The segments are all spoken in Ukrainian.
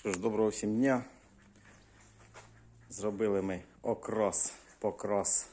Що ж, доброго всім дня. Зробили ми окрас, покрас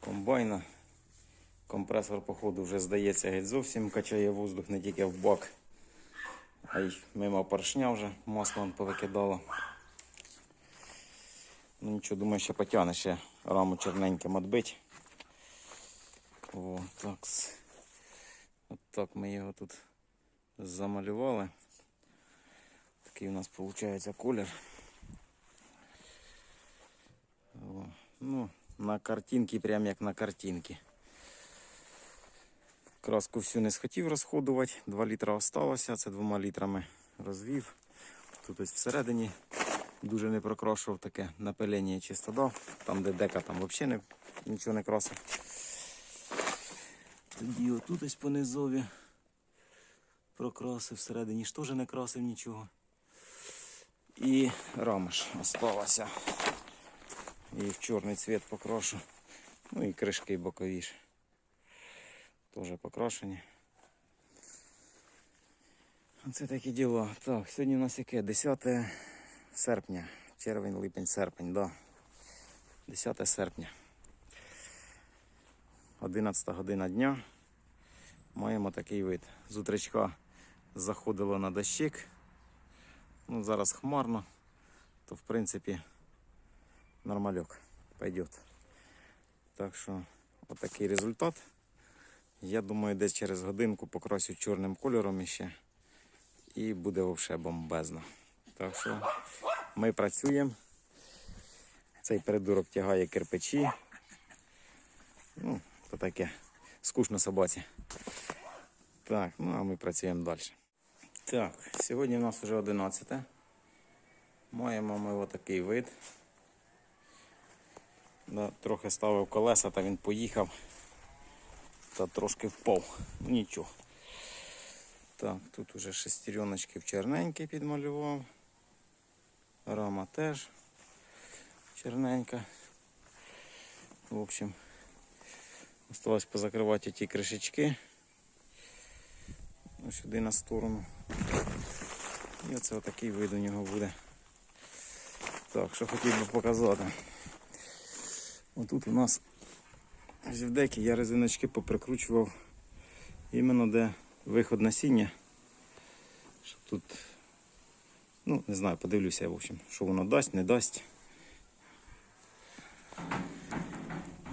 комбайна. Компресор, походу, вже здається геть зовсім качає воздух не тільки в бак, а й мимо поршня вже маслом повикидало. Ну нічого, думаю, ще потягне ще раму чорненьким відбить. О, так. От так ми його тут замалювали. Такий у нас виходить колір. О, ну, на картинці, прям як на картинці. Краску всю не схотів розходувати, 2 літра осталося, це двома літрами розвів. Тут ось всередині дуже не прокрашував таке напилення чисто дав. Там, де дека, там взагалі не, нічого не красив. Тоді отут ось по низові прокрасив, всередині ж теж не красив нічого. І рамаш осталася. І в чорний цвіт покрашу. Ну і кришки бокові ж. Теж покрашені. Оце такі діла. Так, сьогодні у нас яке? 10 серпня. Червень, липень, серпень, да. 10 серпня. 11 година дня. Маємо такий вид. З утречка заходило на дощик. Ну, зараз хмарно, то в принципі нормальок пойдет. Так що отакий результат. Я думаю, десь через годинку покрасю чорним кольором іще. І буде взагалі бомбезно. Так що ми працюємо. Цей придурок тягає кирпичі. Ну, то таке. Скучно собаці. Так, ну а ми працюємо далі. Так, сьогодні в нас вже 11. Маємо ми отакий вид. Да, трохи ставив колеса, та він поїхав та трошки впав. Ну, Нічого. Так, тут уже шестереночки в черненький підмалював. Рама теж черненька. В общем, осталось позакривати ті кришечки. Сюди на сторону. І оце отакий вид у нього буде. Так, що хотів би показати. Отут у нас декі я резиночки поприкручував іменно де виход насіння. Щоб тут, ну, не знаю, подивлюся, в общем, що воно дасть, не дасть.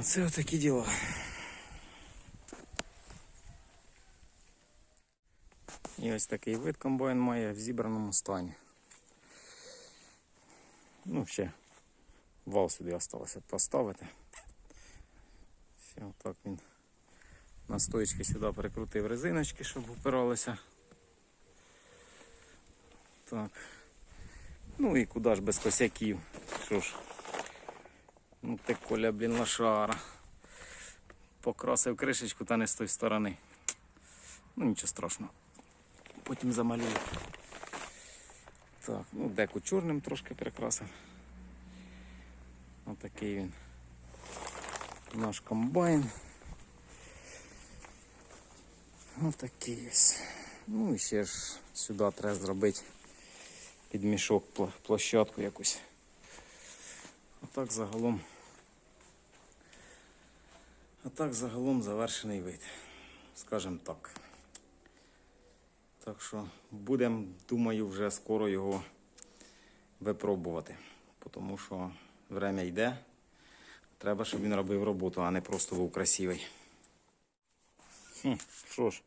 Оце отакі діла. Ось такий вид комбайн має в зібраному стані. Ну, ще вал сюди залишилося поставити. Все, так він на стоїчки сюди перекрутив резиночки, щоб упиралися. Так. Ну і куди ж без косяків. Що ж. Ну ти коля, блін, лошара. Покрасив кришечку та не з тої сторони. Ну нічого страшного. Потім замалюю. Так, ну деку чорним трошки прикрасив. Отакий він. Наш комбайн. Отакий ось. Ну і ще ж сюди треба зробити під мішок площадку якусь. Отак загалом. А так загалом завершений вид. Скажем так. Так що будемо, думаю, вже скоро його випробувати. Тому що время йде. Треба, щоб він робив роботу, а не просто був красивий. Хм, що ж,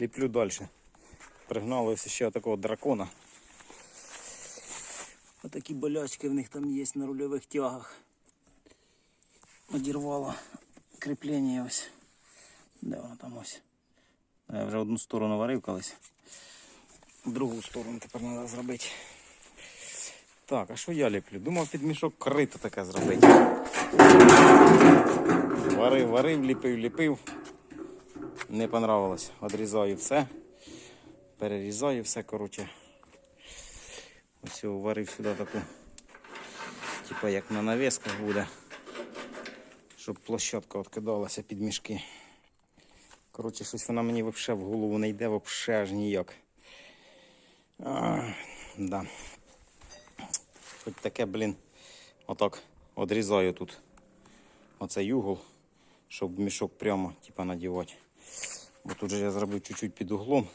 ліплю далі. Пригнали ось ще такого дракона. Отакі болячки в них там є на рульових тягах. Одірвало кріплення ось. Де воно там ось? Я вже одну сторону варив колись. Другу сторону тепер треба зробити. Так, а що я ліплю? Думав під мішок крито таке зробити. Варив, варив, ліпив, ліпив. Не понравилось. Одрізаю все. Перерізаю все, коротше. Ось варив сюди таку. Типа як на навісках буде. Щоб площадка відкидалася під мішки. Коротше, щось вона мені взагалі в голову не йде, взагалі аж ніяк. А, Да. Хоч таке, блін, отак одрізаю тут оцей угол, щоб мішок прямо типа надівати. Бо тут же я зробив чуть-чуть під углом.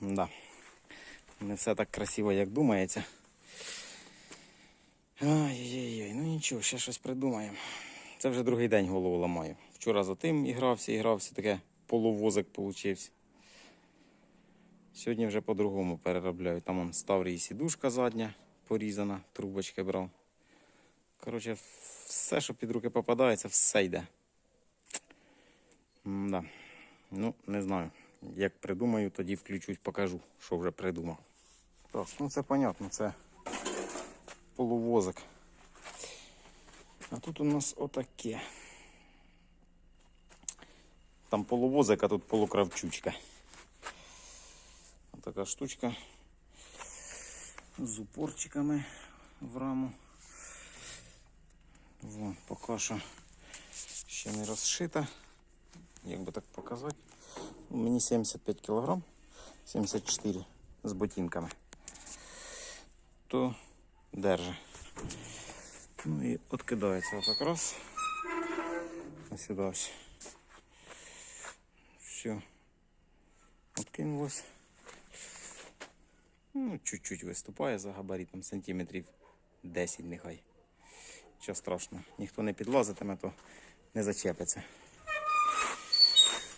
Да. Не все так красиво, як думається. Ай-яй-яй, ну нічого, ще щось придумаємо. Це вже другий день голову ламаю. Вчора за тим ігрався, ігрався, таке полувозик получився. Сьогодні вже по-другому переробляю. Там он ставрій сідушка задня, порізана, трубочки брав. Коротше, все, що під руки попадається, все йде. Да. Ну, не знаю. Як придумаю, тоді включусь, покажу, що вже придумав. Так, ну це понятно, це полувозик. А тут у нас отаке. Там полувозик, а тут полукравчучка. Така штучка з упорчиками в раму. Во, поки що ще не розшита. Як би так показати. Ну, Мені 75 кг, 74 з ботинками. То держи. Ну і откидається отак раз. Ось сюди ось. Все. Откинулось. Ну, чуть-чуть виступає за габаритом, сантиметрів 10 нехай. Що страшно, ніхто не підлазитиме, то не зачепиться.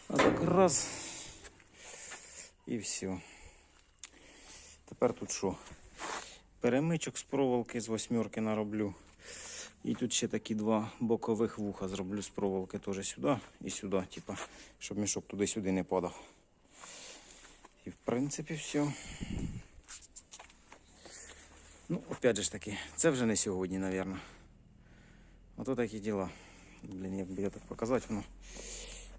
А так раз. І все. Тепер тут що? Перемичок з проволоки з восьмерки нароблю. І тут ще такі два бокових вуха зроблю з проволоки теж сюди і сюди, типа, щоб мішок туди-сюди не падав. І в принципі все. Ну, опять же ж таки, це вже не сьогодні, напевно. Ото такі діла. Блін, як би я так показати, воно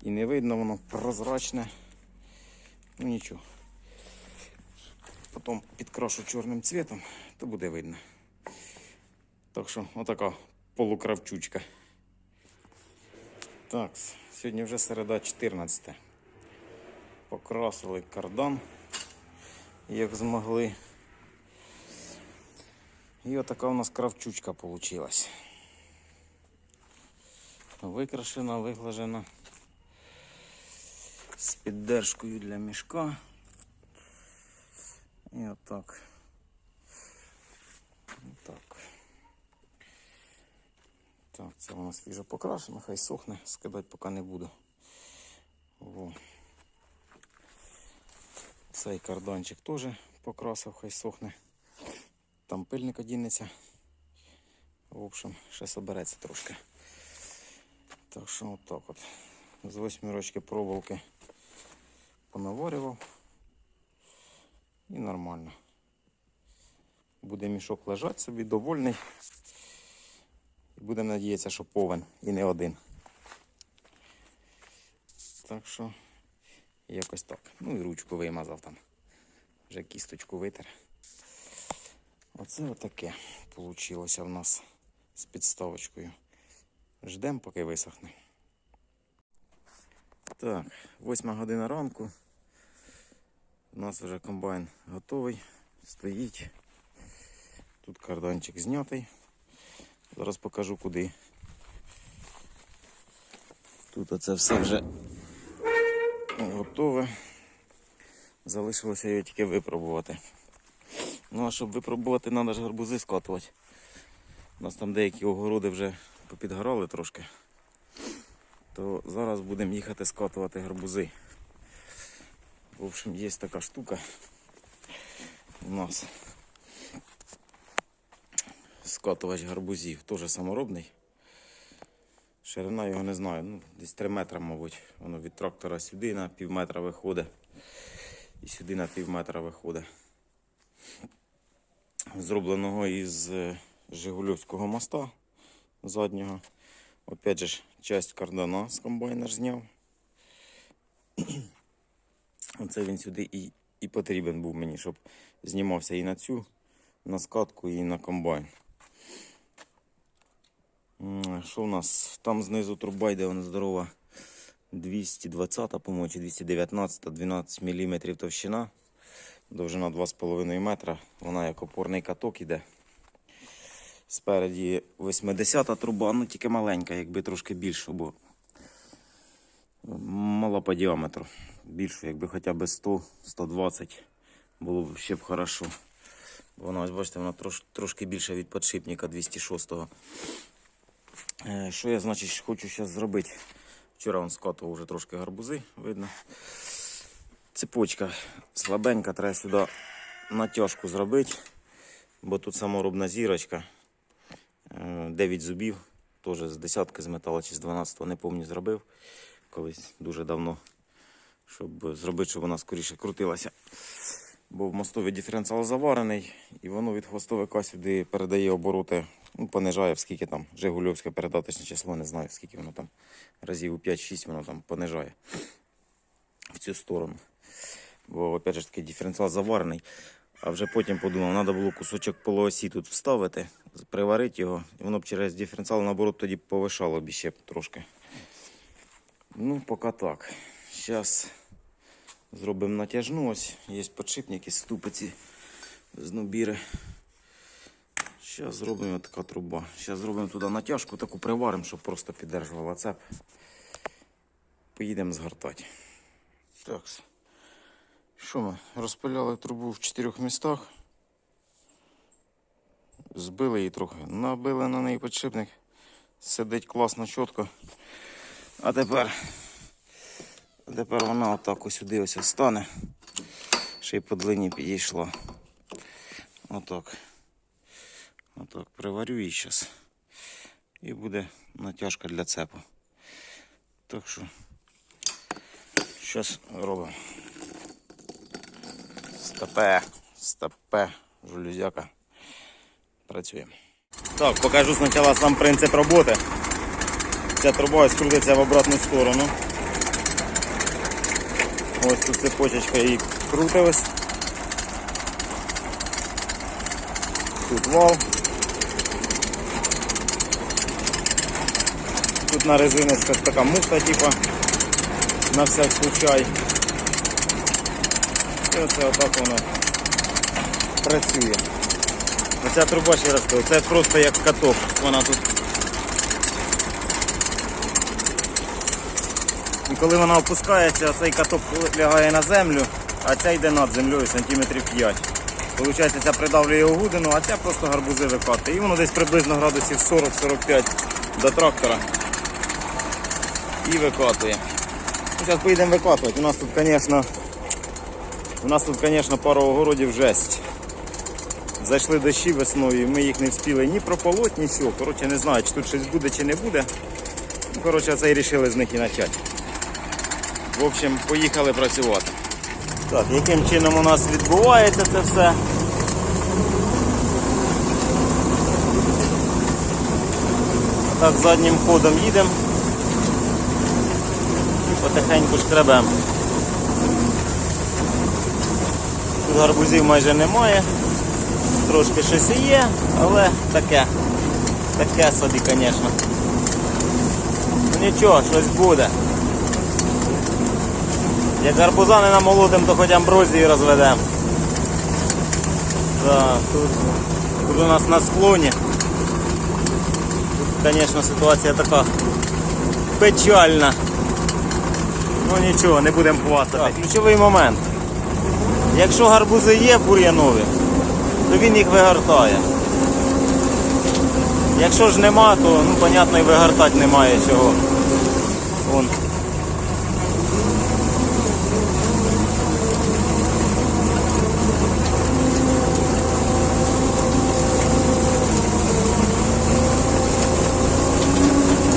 і не видно, воно прозрачне. Ну нічого. Потім підкрашу чорним цвітом, то буде видно. Так що, отака полукравчучка. Так, сьогодні вже середа 14. Покрасили кардан, як змогли. І отака у нас кравчучка получилась. Викрашена, виглажена. З піддержкою для мішка. І отак. Так. Так, це нас свіжо покрашено, хай сохне, скидати поки не буду. Во. Цей карданчик теж покрасив, хай сохне. Там пильник одінеться. В общем, ще собереться трошки. Так що отак от. З восьмірочки проволоки понаварював. І нормально. Буде мішок лежати собі, довольний. Будемо надіятися, що повен і не один. Так що якось так. Ну і ручку вимазав там. Вже кісточку витер. Оце отаке вийшло в нас з підставочкою. Ждемо, поки висохне. Так, восьма година ранку. У нас вже комбайн готовий, стоїть. Тут карданчик знятий. Зараз покажу куди. Тут оце все вже готове. Залишилося його тільки випробувати. Ну а щоб випробувати, треба ж гарбузи скатувати. У нас там деякі огороди вже попідгорали трошки. То зараз будемо їхати скатувати гарбузи. В общем, є така штука у нас. Скатувач гарбузів, теж саморобний. Ширина його не знаю, ну, десь 3 метри, мабуть. Воно від трактора сюди на пів метра виходить. І сюди на пів метра виходить. Зробленого із е, Жигульовського моста заднього. Опять же, часть кардана з комбайна ж зняв. Оце він сюди і, і потрібен був мені, щоб знімався і на цю, на скатку, і на комбайн. Що у нас? Там знизу труба йде, вона здорова. 220, по-моєму, чи 219, 12 мм товщина. Довжина 2,5 метра. Вона як опорний каток іде. Спереді 80-та труба, ну тільки маленька, якби трошки більше, бо мала по діаметру. Більше, якби хоча б 100-120 було б ще б хорошо. Вона, ось бачите, вона трош, трошки більша від подшипника 206-го. Е, Що я, значить, хочу зараз зробити? Вчора он скатував вже трошки гарбузи, видно. Цепочка слабенька, треба сюди натяжку зробити, бо тут саморобна зірочка. Е, 9 зубів, теж з десятки з металу чи з 12 не пам'ятаю, зробив колись дуже давно, щоб зробити, щоб вона скоріше крутилася. Бо в мостові диференціал заварений, і воно від хвостовика сюди передає обороти, ну, понижає, скільки там Жигульовське передаточне число, не знаю, скільки воно там разів у 5-6 воно там понижає в цю сторону. Бо, опять же таки, диференціал заварений. А вже потім подумав, треба було кусочок полуосі тут вставити, приварити його, і воно б через диференціал, наоборот, тоді повишало б ще трошки. Ну, поки так. Зараз зробимо натяжну. Ось є подшипники, ступиці з нубіри. Зараз зробимо така труба. Зараз зробимо туди натяжку, таку приваримо, щоб просто піддержувала цеп. Поїдемо згортати. Так. Що ми? Розпиляли трубу в чотирьох містах. Збили її трохи. Набили на неї підшипник. Сидить класно, чітко. А тепер, а тепер вона отак ось сюди ось стане. Ще й по длині підійшла. Отак. Отак. Приварю її зараз. І буде натяжка для цепу. Так що зараз робимо. Стопе, стопе, жулюзяка. Працюємо. Так, покажу спочатку сам принцип роботи. Ця труба ось крутиться в обратну сторону. Ось тут цепочечка її крутилась. Тут вал. Тут на резиночках така муфта, типа, на всяк случай. І оце отак воно працює. Оця труба, ще раз кажу, це просто як каток. Вона тут. І коли вона опускається, цей каток лягає на землю, а ця йде над землею сантиметрів 5. Получається, ця придавлює огудину, а ця просто гарбузи викатує. І воно десь приблизно градусів 40-45 до трактора. І викатує. Ну, Зараз поїдемо викатувати. У нас тут, звісно, у нас тут, звісно, пара огородів жесть. Зайшли дощі весною, ми їх не встигли ні прополоть, нічого. Коротше, не знаю, чи тут щось буде, чи не буде. Ну, коротше, це і вирішили з них і почати. В общем, поїхали працювати. Так, яким чином у нас відбувається це все? Так, заднім ходом їдемо. Потихеньку шкребемо. Тут гарбузів майже немає. Трошки щось є, але таке. Таке собі, звісно. Нічого, щось буде. Як гарбуза не намолотим, то хоч амброзії розведемо. Так, тут, тут у нас на склоні. Тут, звісно, ситуація така печальна. Ну нічого, не будемо хвастати. Ключовий момент. Якщо гарбузи є бур'янові, то він їх вигортає. Якщо ж нема, то ну, понятно, і вигортати немає чого. Вон.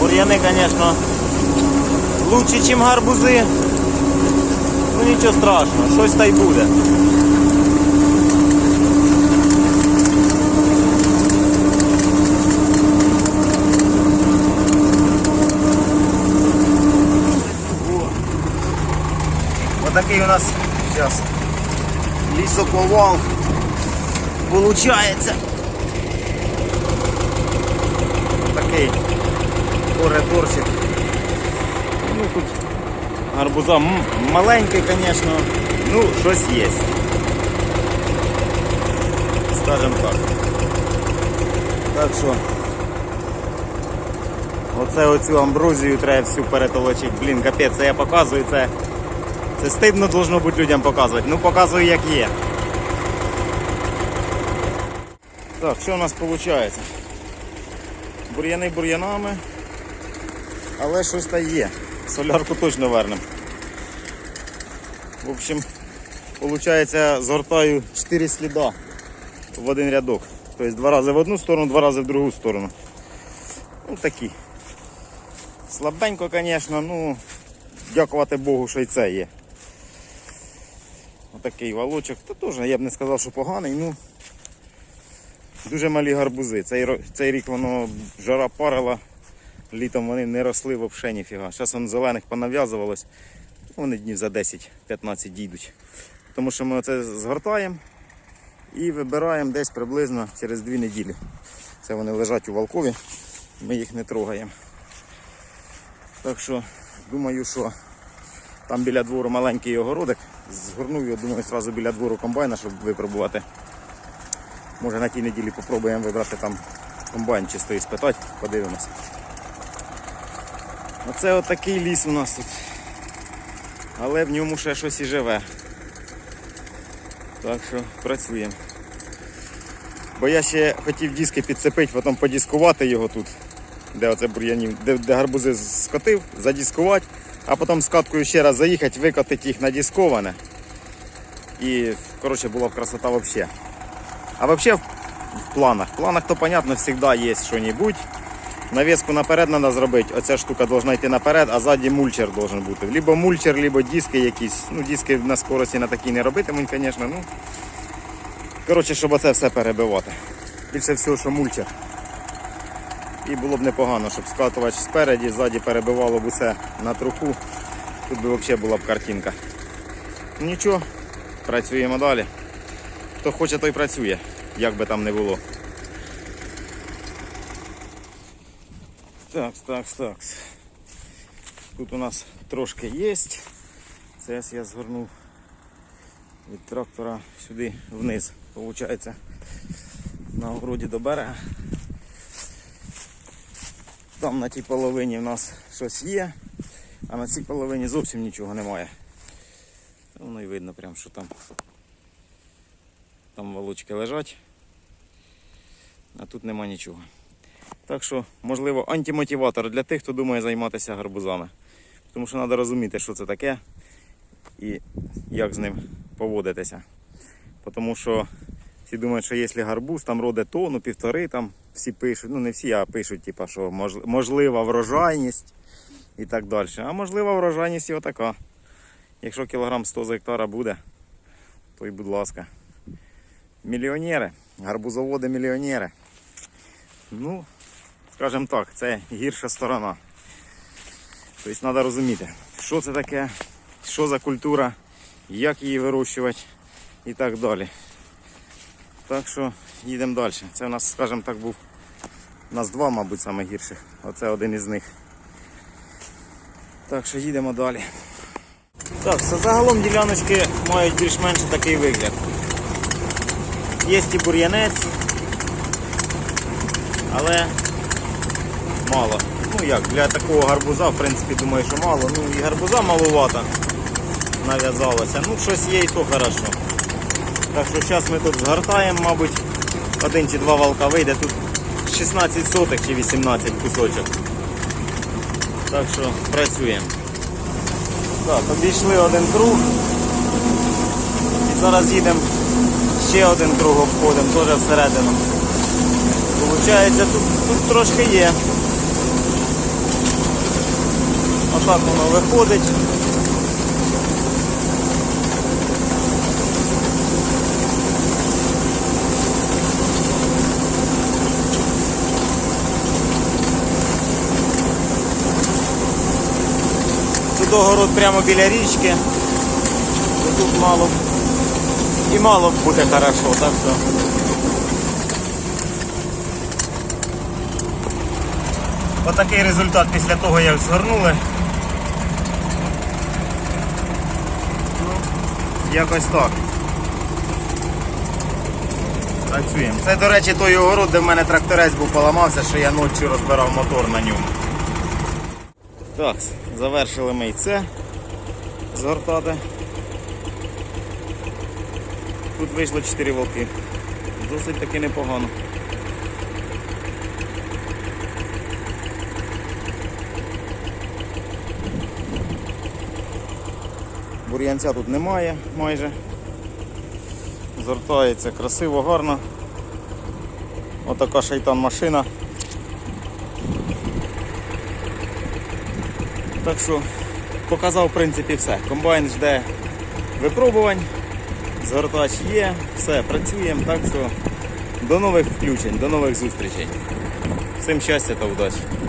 Бур'яни, звісно, лучше, ніж гарбузи. Ну нічого страшного, щось та й буде. Отакий у нас зараз лісоповал получається. Такий коридорчик. Тут гарбуза маленький, звісно, ну щось є. скажімо так. Так що оце оцю амброзію треба всю перетолочити. Блін, капець, це я показую, це, це стидно должно бути людям показувати. Ну показую як є. Так, що у нас виходить? Бур'яни бур'янами, але щось та є. Солярку точно вернемо. В общем, виходить, згортаю 4 сліда в один рядок. Тобто два рази в одну сторону, два рази в другу сторону. Ну такі. Слабенько, звісно, ну дякувати Богу, що і це є. Отакий валочок. Та теж я б не сказав, що поганий, ну дуже малі гарбузи. Цей, цей рік воно жара парила, літом вони не росли взагалі ніфіга. Зараз воно зелених понав'язувалось, вони днів за 10-15 дійдуть. Тому що ми оце згортаємо і вибираємо десь приблизно через 2 неділі. Це вони лежать у валкові, ми їх не трогаємо. Так що думаю, що там біля двору маленький огородик. Згорнув його, думаю, одразу біля двору комбайна, щоб випробувати. Може на тій неділі попробуємо вибрати там комбайн чисто і спитати, подивимося. Оце отакий ліс у нас тут. Але в ньому ще щось і живе. Так що працюємо. Бо я ще хотів диски підцепити, потім подіскувати його тут, де оце бур'янів, де, де гарбузи скотив, задіскувати, а потім скаткою ще раз заїхати, викотити їх на дисковане. І, коротше, була б красота взагалі. А взагалі в планах. В планах то, понятно, завжди є що-небудь. Навіску наперед треба зробити. Оця штука повинна йти наперед, а ззаді мульчер має бути. Либо мульчер, либо диски якісь. Ну, диски на скорості на такій не робитимуть, звісно. Ну, коротше, щоб оце все перебивати. Більше всього, що мульчер. І було б непогано, щоб скатувач спереді, ззаді перебивало б усе на труху. Тут би взагалі була б картинка. Нічого, працюємо далі. Хто хоче, той працює, як би там не було. Так, так, так. Тут у нас трошки є. Це я згорнув від трактора сюди вниз. Получається на огороді до берега. Там на тій половині в нас щось є, а на цій половині зовсім нічого немає. Воно і видно прям, що там, там волочки лежать, а тут нема нічого. Так що, можливо, антимотиватор для тих, хто думає займатися гарбузами. Тому що треба розуміти, що це таке і як з ним поводитися. Тому що всі думають, що якщо гарбуз там роде тонну, півтори, там всі пишуть, ну не всі, а пишуть, типу, що можлива врожайність і так далі. А можлива врожайність і отака. Якщо кілограм 100 з гектара буде, то й будь ласка. Мільйонери, гарбузоводи мільйонери. Ну, скажімо так, це гірша сторона. Тобто треба розуміти, що це таке, що за культура, як її вирощувати і так далі. Так що їдемо далі. Це у нас, скажімо так, був у нас два, мабуть, саме гірших. Оце один із них. Так що їдемо далі. Так, все, загалом діляночки мають більш-менш такий вигляд. Є і бур'янець, але мало. Ну як, для такого гарбуза, в принципі, думаю, що мало. Ну і гарбуза маловато нав'язалося. Ну, щось є і то хорошо. Так що зараз ми тут згортаємо, мабуть, один чи два валка вийде. Тут 16 сотих чи 18 кусочок. Так що працюємо. Так, обійшли один круг. І зараз їдемо ще один круг обходимо, теж всередину. Получається, тут, тут трошки є. Отак воно виходить. Тут огород прямо біля річки. Тут мало б- і мало б буде хорошо, так що. Отакий результат після того, як згорнули. Якось так. Працюємо. Це, до речі, той огород, де в мене тракторець був поламався, що я ночі розбирав мотор на ньому. Так, завершили ми і це згортати. Тут вийшло 4 волки. Досить таки непогано. Бур'янця тут немає майже. Згортається красиво, гарно. Отака шайтан машина. Так що показав в принципі все. Комбайн жде випробувань, згортач є, все, працюємо, так що до нових включень, до нових зустрічей. Всім щастя та удачі!